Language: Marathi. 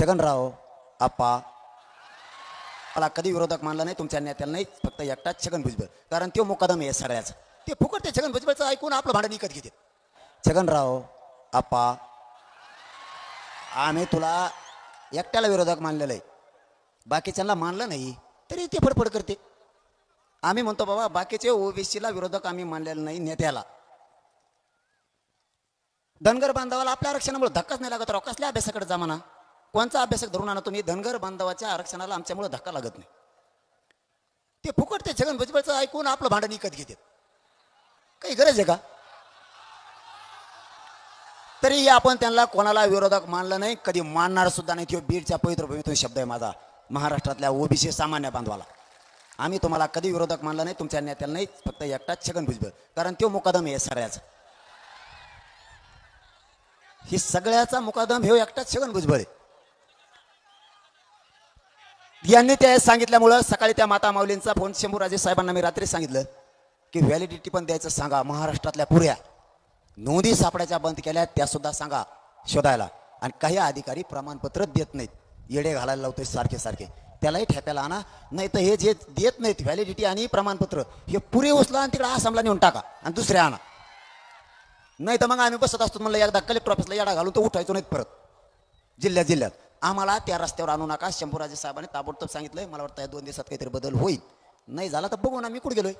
छगनराव आप्पा मला कधी विरोधक मानला नाही तुमच्या नेत्याला नाही फक्त एकटाच छगन भुजबळ. कारण तो मुकादम आहे सगळ्याचा. ते फुकट ते छगन भुजबळचं ऐकून आपलं भांडण विकत घेते छगनराव आप्पा आम्ही तुला एकट्याला विरोधक मानलेलं आहे. बाकीच्यांना मानलं नाही तरी ते फडफड करते आम्ही म्हणतो बाबा बाकीचे ओबीसीला विरोधक आम्ही मानलेलं नाही नेत्याला. धनगर बांधवाला आपल्या आरक्षणामुळे धक्काच नाही लागत राव. कसल्या अभ्यासाकडे जमाना? कोणचा अभ्यासक धरून आणा तुम्ही धनगर बांधवाच्या आरक्षणाला आमच्यामुळे धक्का लागत नाही. ते फुकट ते छगन भुजबळचं ऐकून आपलं भांडण विकत घेतात. काही गरज आहे का? तरी आपण त्यांना कोणाला विरोधक मानलं नाही कधी मानणार सुद्धा नाही. तो बीडच्या पवित्र भूमीतून शब्द आहे माझा. महाराष्ट्रातल्या ओबीसी सामान्य बांधवाला. आम्ही तुम्हाला कधी विरोधक मानला नाही तुमच्या नेत्याला नाही फक्त एकटाच छगन भुजबळ. कारण तो मुकादम आहे सगळ्याचा. ही सगळ्याचा मुकादम हे एकटाच छगन भुजबळ आहे. यांनी त्या सांगितल्यामुळं सकाळी त्या माता माऊलींचा फोन शंभूराजे साहेबांना मी रात्री सांगितलं की व्हॅलिडिटी पण द्यायचं सांगा महाराष्ट्रातल्या पुऱ्या नोंदी सापडायच्या बंद केल्या त्यासुद्धा सांगा शोधायला. आणि काही अधिकारी प्रमाणपत्र देत नाहीत. येडे घालायला लावतोय सारखे सारखे. त्यालाही ठेप्याला आणा नाही तर हे जे देत नाहीत व्हॅलिडिटी आणि प्रमाणपत्र हे पुरे उचला आणि तिकडे आसामला नेऊन टाका आणि दुसरे आणा. नाही तर मग आम्ही बसत असतो म्हणलं एकदा कलेक्टर ऑफिसला येडा घालून तर उठायचो नाहीत परत. जिल्ह्यात जिल्ह्यात. आम्हाला त्या रस्त्यावर आणू नका. शंभूराजे साहेबांनी ताबडतोब सांगितलंय मला वाटतं या दोन दिवसात काहीतरी बदल होईल. नाही झाला तर बघू ना मी कुठे गेलोय?